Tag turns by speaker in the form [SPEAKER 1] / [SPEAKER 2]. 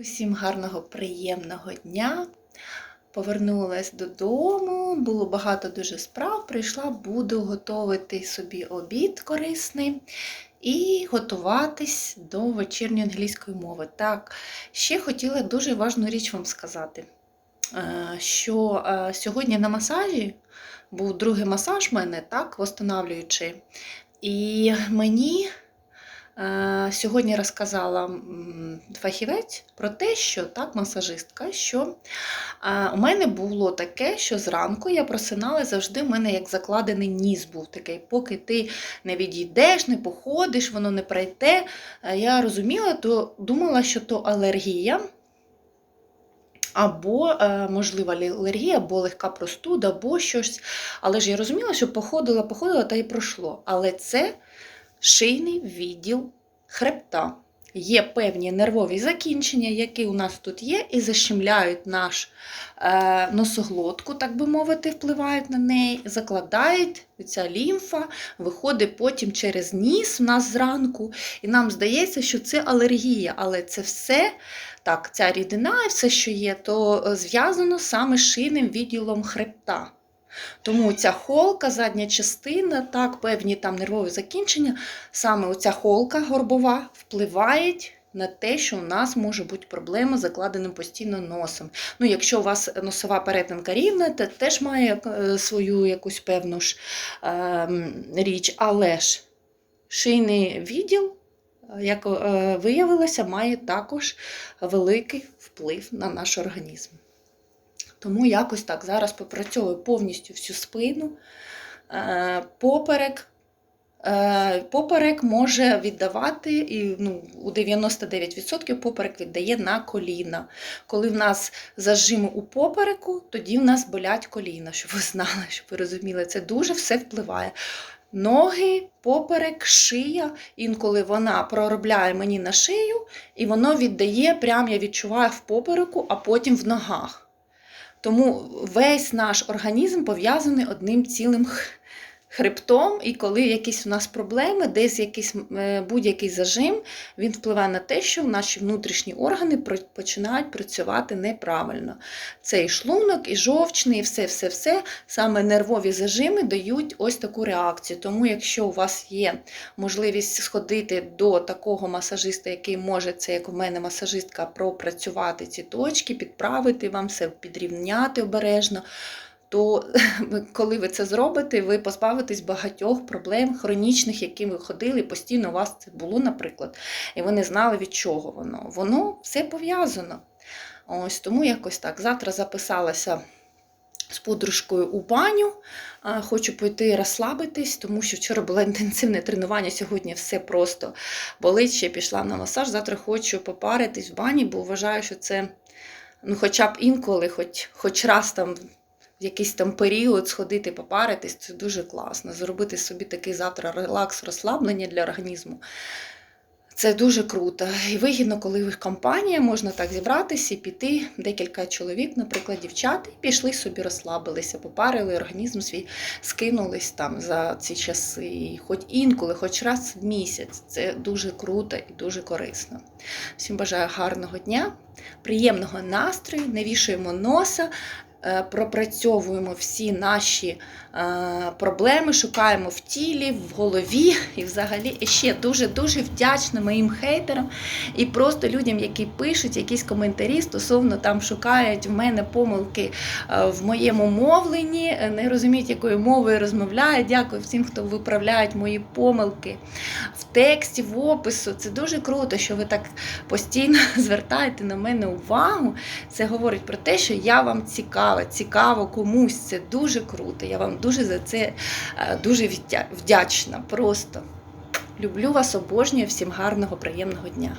[SPEAKER 1] Усім гарного, приємного дня. Повернулась додому, було багато дуже справ. Прийшла, буду готувати собі обід корисний і готуватись до вечірньої англійської мови. Так, ще хотіла дуже важну річ вам сказати, е, що е, сьогодні на масажі був другий масаж в мене, так, восстанавлюючий. І мені Сьогодні розказала фахівець про те, що так, масажистка, що е, у мене було таке, що зранку я просинала завжди, в мене як закладений ніс був такий, поки ти не відійдеш, не походиш, воно не пройде. Е, Я розуміла, то думала, що то алергія. Або, е, можливо, алергія, або легка простуда, або щось. Але ж я розуміла, що походила, походила та й пройшло. Але це шийний відділ хребта. Є певні нервові закінчення, які у нас тут є, і защемляють наш е, носоглотку, так би мовити, впливають на неї, закладають ця лімфа, виходить потім через ніс у нас зранку. І нам здається, що це алергія, але це все, так, ця рідина і все, що є, то зв'язано саме з шийним відділом хребта. Тому ця холка, задня частина, так, певні там нервові закінчення, саме оця холка горбова впливає на те, що у нас може бути проблема з закладеним постійно носом. Ну, Якщо у вас носова перетинка рівна, то теж має е, свою якусь певну ж е, річ, але ж шийний відділ, як е, виявилося, має також великий вплив на наш організм. Тому якось так зараз попрацьовую повністю всю спину, е, поперек. Е, поперек може віддавати, і ну, у 99% поперек віддає на коліна. Коли в нас зажими у попереку, тоді в нас болять коліна, щоб ви знали, щоб ви розуміли, це дуже все впливає. Ноги, поперек, шия. Інколи вона проробляє мені на шию, і воно віддає, прям я відчуваю в попереку, а потім в ногах. Тому весь наш організм пов'язаний одним цілим хребтом, і коли якісь у нас проблеми, десь якийсь е, будь-який зажим, він впливає на те, що наші внутрішні органи починають працювати неправильно. Це і шлунок, і жовчний, і все-все-все. Саме нервові зажими дають ось таку реакцію. Тому, якщо у вас є можливість сходити до такого масажиста, який може, це як у мене масажистка, пропрацювати ці точки, підправити вам все, підрівняти обережно то коли ви це зробите, ви позбавитесь багатьох проблем хронічних, які ви ходили, постійно у вас це було, наприклад, і ви не знали, від чого воно. Воно все пов'язано. Ось Тому якось так. Завтра записалася. З подружкою у баню, хочу пойти розслабитись, тому що вчора було інтенсивне тренування, сьогодні все просто болить, ще пішла на масаж. Завтра хочу попаритись в бані, бо вважаю, що це ну, хоча б інколи, хоч хоч раз там в якийсь там період сходити, попаритись, це дуже класно. Зробити собі такий завтра релакс, розслаблення для організму. Це дуже круто. І вигідно, коли в компанія можна так зібратися і піти, декілька чоловік, наприклад, дівчат, і пішли собі, розслабилися, попарили організм свій, скинулись там за ці часи. І хоч інколи, хоч раз в місяць. Це дуже круто і дуже корисно. Всім бажаю гарного дня, приємного настрою, не вішаємо носа, пропрацьовуємо всі наші е, проблеми, шукаємо в тілі, в голові. І взагалі ще дуже-дуже вдячна моїм хейтерам і просто людям, які пишуть якісь коментарі стосовно там шукають в мене помилки е, в моєму мовленні, не розуміють, якою мовою розмовляю. Дякую всім, хто виправляють мої помилки в тексті, в опису. Це дуже круто, що ви так постійно звертаєте на мене увагу. Це говорить про те, що я вам цікава цікаве, цікаво комусь. Це дуже круто. Я вам дуже за це е, дуже вдячна. Просто люблю вас, обожнюю, всім гарного, приємного дня.